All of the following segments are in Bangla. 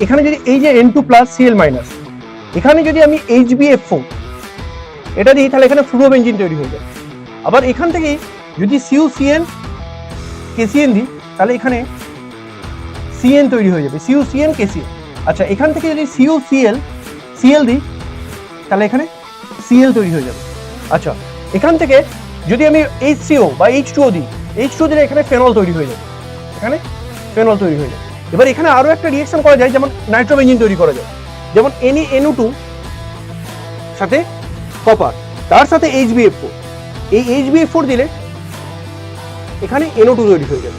এখানে যদি এই যে N two plus CL minus এখানে যদি আমি এইচ বি এফ ফোর এটা দিই তাহলে এখানে ফ্লুরো বেঞ্জিন তৈরি হয়ে যাবে আবার এখান থেকেই যদি সিউ সিএন কেসিএন দিই, তাহলে এখানে সিএন তৈরি হয়ে যাবে সিউ সিএন কেসিএন আচ্ছা এখান থেকে যদি সিউ সিএল সিএল দিই, তাহলে এখানে সিএল তৈরি হয়ে যাবে। আচ্ছা এখান থেকে যদি আমি এইচ সিও বা এইচ টুও দিই এইচ টু দিলে এখানে ফেনল তৈরি হয়ে যাবে। এখানে ফেনল তৈরি হয়ে যাবে। এবার এখানে আরও একটা রিয়েকশন করা যায়, যেমন নাইট্রোবেঞ্জিন তৈরি করা যায়। যেমন এনি এনও টু সাথে কপার তার সাথে এইচ বি এফ ফোর এই এইচ বি এফ ফোর দিলে এখানে এনও টু তৈরি হয়ে যাবে।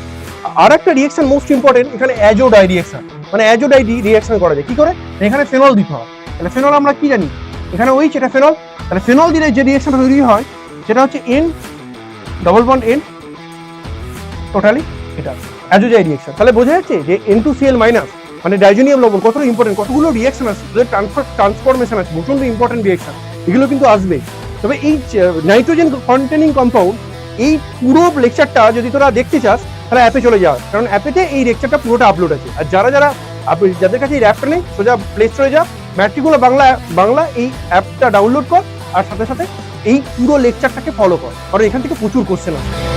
আর একটা রিয়েকশন মোস্ট ইম্পর্টেন্ট এখানে অ্যাজোডাই রিয়েকশন মানে অ্যাজোডাই রিয়েকশন করা যায়। কি করে? এখানে ফেনল দিতে হয়। তাহলে ফেনল আমরা কি জানি? এখানে ওই এটা ফেনল তাহলে ফেনল দিলে যে রিয়েকশন তৈরি হয়, সেটা হচ্ছে N double bond N totally এটা। অ্যাজোজাই রিয়েকশন তাহলে বোঝা যাচ্ছে যে এন টু সিএল মাইনাস মানে ডাইজোনিয়াম লবণ, কতটা ইম্পর্টেন্ট কতগুলো রিয়েকশন আছে ট্রান্সফার ট্রান্সফরমেশন আছে প্রচণ্ড ইম্পর্টেন্ট রিয়েকশন এগুলো কিন্তু আসবে। তবে এই নাইট্রোজেন কন্টেনিং কম্পাউন্ড এই পুরো লেকচারটা যদি তোরা দেখতে চাস, তাহলে অ্যাপে চলে যাওয়া কারণ অ্যাপেতে এই লেকচারটা পুরোটা আপলোড আছে। আর যারা যারা যাদের কাছে এই অ্যাপটা নেই, সোজা প্লে স্টোরে যা ম্যাট্রিকুলো বাংলা বাংলা এই অ্যাপটা ডাউনলোড কর, আর সাথে সাথে এই পুরো লেকচারটাকে ফলো কর। কারণ এখান থেকে প্রচুর কোশ্চেন আছে